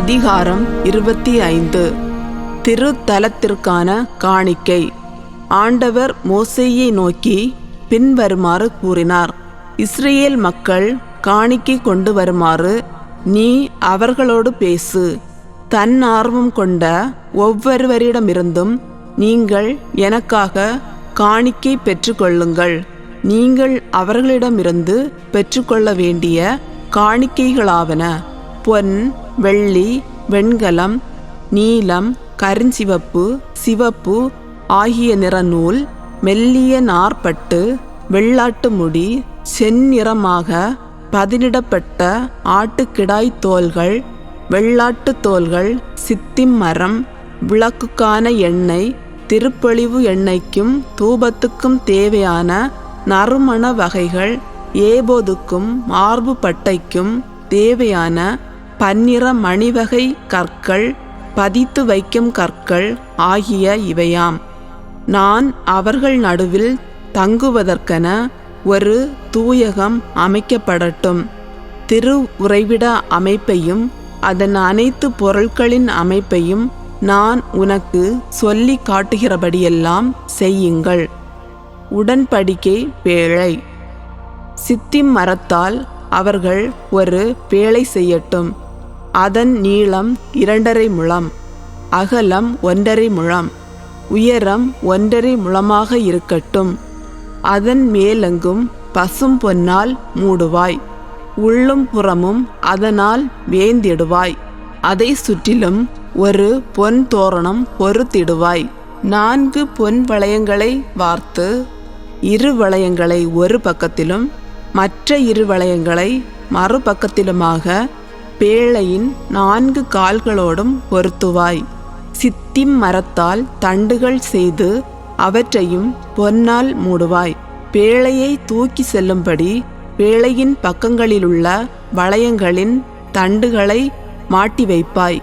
அதிகாரம் இருபத்தி ஐந்து. திருத்தலத்திற்கான காணிக்கை. ஆண்டவர் மோசையை நோக்கி பின்வருமாறு கூறினார். இஸ்ரேல் மக்கள் காணிக்கை கொண்டு வருமாறு நீ அவர்களோடு பேசு. தன் ஆர்வம் கொண்ட ஒவ்வொருவரிடமிருந்தும் நீங்கள் எனக்காக காணிக்கை பெற்றுக்கொள்ளுங்கள். நீங்கள் அவர்களிடமிருந்து பெற்றுக்கொள்ள வேண்டிய காணிக்கைகளாவன. பொன் வெள்ளி வெண்கலம் நீலம் கருஞ்சிவப்பு சிவப்பு ஆகிய நிற நூல் மெல்லிய நார்பட்டு வெள்ளாட்டு முடி செந்நிறமாக பதினிடப்பட்ட ஆட்டுக்கிடாய் தோல்கள் வெள்ளாட்டு தோல்கள் சித்திம் மரம் விளக்குக்கான எண்ணெய் திருப்பொழிவு எண்ணெய்க்கும் தூபத்துக்கும் தேவையான நறுமண வகைகள் ஏபோதுக்கும் மார்பு பட்டைக்கும் தேவையான பன்னிற மணிவகை கற்கள் பதித்து வைக்கும் கற்கள் ஆகிய இவையாம். நான் அவர்கள் நடுவில் தங்குவதற்கென ஒரு தூயகம் அமைக்கப்படட்டும். திரு உறைவிட அமைப்பையும் அதன் அனைத்து பொருட்களின் அமைப்பையும் நான் உனக்கு சொல்லி காட்டுகிறபடியெல்லாம் செய்யுங்கள். உடன்படிக்கை பேழை சித்திம் மரத்தால் அவர்கள் ஒரு பேழை செய்யட்டும். அதன் நீளம் இரண்டரை முழம் அகலம் ஒன்றரை முழம் உயரம் ஒன்றரை முழமாக இருக்கட்டும். அதன் மேலெங்கும் பசும் பொன்னால் மூடுவாய் உள்ளும் புறமும் அதனால் வேந்திடுவாய். அதை சுற்றிலும் ஒரு பொன் தோரணம் பொறுத்திடுவாய். நான்கு பொன் வளையங்களை வார்த்து இரு வளையங்களை ஒரு பக்கத்திலும் மற்ற இரு வளையங்களை மறுபக்கத்திலுமாக பேழையின் நான்கு கால்களோடும் பொருத்துவாய். சித்திம் மரத்தால் தண்டுகள் செய்து அவற்றையும் பொன்னால் மூடுவாய். பேழையை தூக்கி செல்லும்படி பேழையின் பக்கங்களிலுள்ள வளையங்களின் தண்டுகளை மாட்டி வைப்பாய்.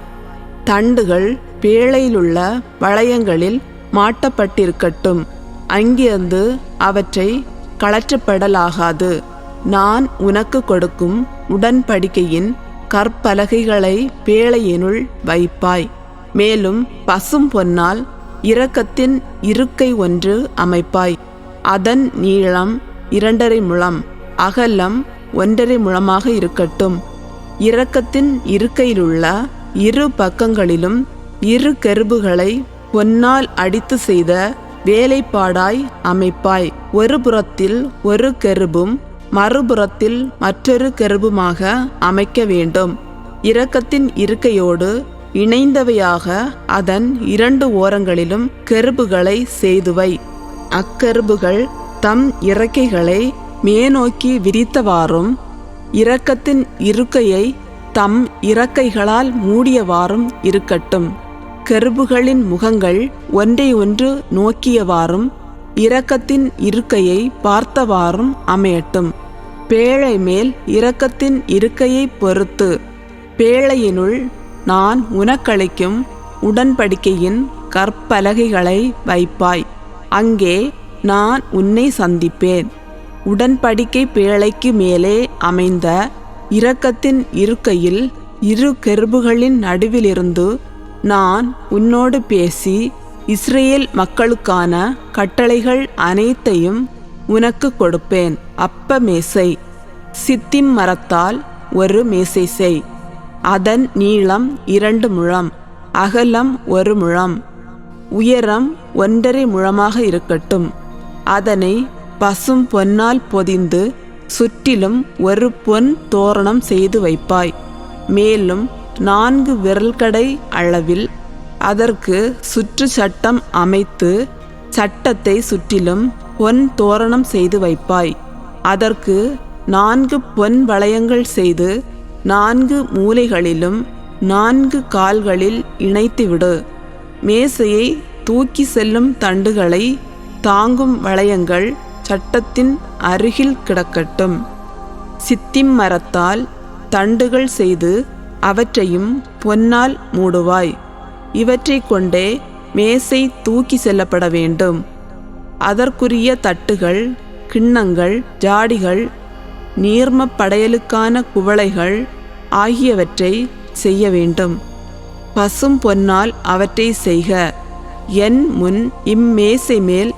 தண்டுகள் பேழையிலுள்ள வளையங்களில் மாட்டப்பட்டிருக்கட்டும். அங்கிருந்து அவற்றை கழற்றப்படலாகாது. நான் உனக்கு கொடுக்கும் உடன்படிக்கையின் கற்பலகைகளை பேழையினுள் வைப்பாய். மேலும் பசும் பொன்னால் இரக்கத்தின் இருக்கை ஒன்று அமைப்பாய். அதன் நீளம் இரண்டரை முழம் அகலம் ஒன்றரை முழமாக இருக்கட்டும். இரக்கத்தின் இருக்கையிலுள்ள இரு பக்கங்களிலும் இரு கெருபுகளை பொன்னால் அடித்து செய்த வேலைப்பாடாய் அமைப்பாய். ஒரு புறத்தில் ஒரு கெருபும் மறுபுறத்தில் மற்றொரு கெருபுமாக அமைக்க வேண்டும். இரக்கத்தின் இருக்கையோடு இணைந்தவையாக அதன் இரண்டு ஓரங்களிலும் கெருபுகளை செய்துவை. அக்கெருபுகள் தம் இறக்கைகளை மேநோக்கி விரித்தவாறும் இரக்கத்தின் இருக்கையை தம் இறக்கைகளால் மூடியவாறும் இருக்கட்டும். கெருபுகளின் முகங்கள் ஒன்றை ஒன்று நோக்கியவாறும் இரக்கத்தின் இருக்கையை பார்த்தவாறும் அமையட்டும். பேழை மேல் இரக்கத்தின் இருக்கையை பொறுத்து. பேழையினுள் நான் உனக்களிக்கும் உடன்படிக்கையின் கற்பலகைகளை வைப்பாய். அங்கே நான் உன்னை சந்திப்பேன். உடன்படிக்கை பேழைக்கு மேலே அமைந்த இரக்கத்தின் இருக்கையில் இரு கெருபுகளின் நடுவிலிருந்து நான் உன்னோடு பேசி இஸ்ரேல் மக்களுக்கான கட்டளைகள் அனைத்தையும் உனக்கு கொடுப்பேன். அப்ப மேசை. சித்திம் மரத்தால் ஒரு மேசை செய். அதன் நீளம் இரண்டு முழம். அகலம் ஒரு முழம். உயரம் ஒன்றரை முழமாக இருக்கட்டும். அதனை பசும் பொன்னால் பொதிந்து சுற்றிலும் ஒரு பொன் தோரணம் செய்து வைப்பாய். மேலும் நான்கு விரல்கடை அளவில் அதற்கு சுற்று சட்டம் அமைத்து சட்டத்தை சுற்றிலும் பொன் தோரணம் செய்து வைப்பாய். அதற்கு நான்கு பொன் வளையங்கள் செய்து நான்கு மூலைகளிலும் நான்கு கால்களில் இணைத்துவிடு மேசையை தூக்கி செல்லும் தண்டுகளை தாங்கும் வளையங்கள் சட்டத்தின் அருகில் கிடக்கட்டும். சித்திம் மரத்தால் தண்டுகள் செய்து அவற்றையும் பொன்னால் மூடுவாய். இவற்றை கொண்டே மேசை தூக்கி செல்லப்பட வேண்டும் அதற்குரிய தட்டுகள் கிண்ணங்கள் ஜாடிகள் நீர்ம படையலுக்கான குவளைகள் ஆகியவற்றை செய்ய வேண்டும் பசும் பொன்னால் அவற்றை செய்க. என் முன் இம்மேசை மேல்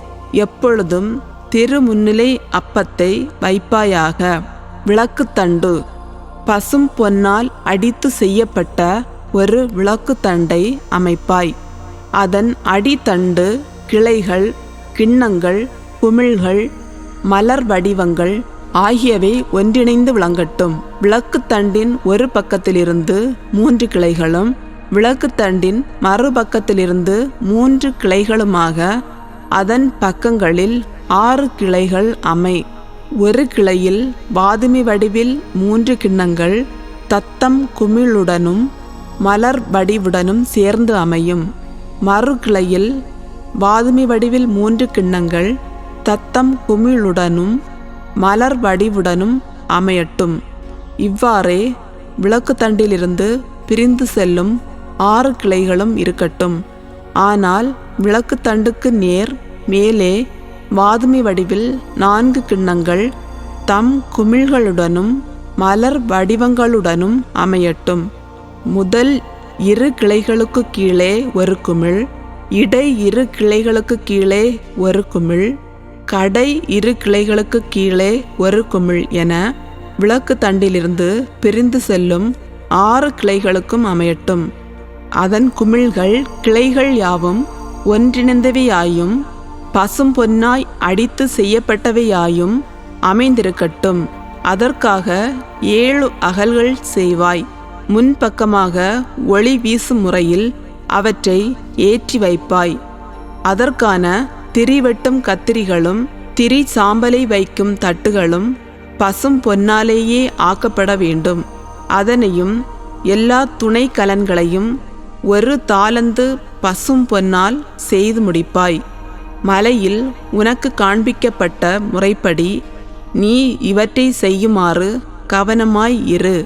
எப்பொழுதும் திருமுன்னிலை அப்பத்தை வைப்பாயாக. விளக்குத்தண்டு பசும் பொன்னால் அடித்து செய்யப்பட்ட ஒரு விளக்குத்தண்டை அமைப்பாய். அதன் அடித்தண்டு கிளைகள் கிண்ணங்கள் குமிழ்கள் மலர் வடிவங்கள் ஆகியவை ஒன்றிணைந்து விளங்கட்டும். விளக்குத்தண்டின் ஒரு பக்கத்திலிருந்து மூன்று கிளைகளும் விளக்குத்தண்டின் மறுபக்கத்திலிருந்து மூன்று கிளைகளுமாக அதன் பக்கங்களில் ஆறு கிளைகள் அமை. ஒரு கிளையில் வாதுமி வடிவில் மூன்று கிண்ணங்கள் தத்தம் குமிழுடனும் மலர் வடிவுடனும் சேர்ந்து அமையும். மறு கிளையில் வாதுமி வடிவில் மூன்று கிண்ணங்கள் தத்தம் குமிழுடனும் மலர் வடிவுடனும் அமையட்டும். இவ்வாறே விளக்குத்தண்டிலிருந்து பிரிந்து செல்லும் ஆறு கிளைகளும் இருக்கட்டும். ஆனால் விளக்குத்தண்டுக்கு நேர் மேலே வாதுமி வடிவில் நான்கு கிண்ணங்கள் தம் குமிழ்களுடனும் மலர் வடிவங்களுடனும் அமையட்டும். முதல் இரு கிளைகளுக்கு கீழே ஒரு குமிழ் இடை இரு கிளைகளுக்கு கீழே ஒரு குமிழ் கடை இரு கிளைகளுக்கு கீழே ஒரு குமிழ் என விளக்கு தண்டிலிருந்து பிரிந்து செல்லும் ஆறு கிளைகளுக்கும் அமையட்டும். அதன் குமிழ்கள் கிளைகள் யாவும் ஒன்றிணைந்தவையாயும் பசும் பொன்னாய் அடித்து செய்யப்பட்டவையாயும் அமைந்திருக்கட்டும். அதற்காக ஏழு அகல்கள் செய்வாய். முன்பக்கமாக ஒளி வீசும் முறையில் அவற்றை ஏற்றி வைப்பாய். அதற்கான திரிவெட்டும் கத்திரிகளும் திரி சாம்பலை வைக்கும் தட்டுகளும் பசும் பொன்னாலேயே ஆக்கப்பட வேண்டும். அதனையும் எல்லா துணை கலன்களையும் ஒரு தாளந்து பசும் பொன்னால் செய்து முடிப்பாய். மலையில் உனக்கு காண்பிக்கப்பட்ட முறைப்படி நீ இவற்றை செய்யுமாறு கவனமாய் இரு.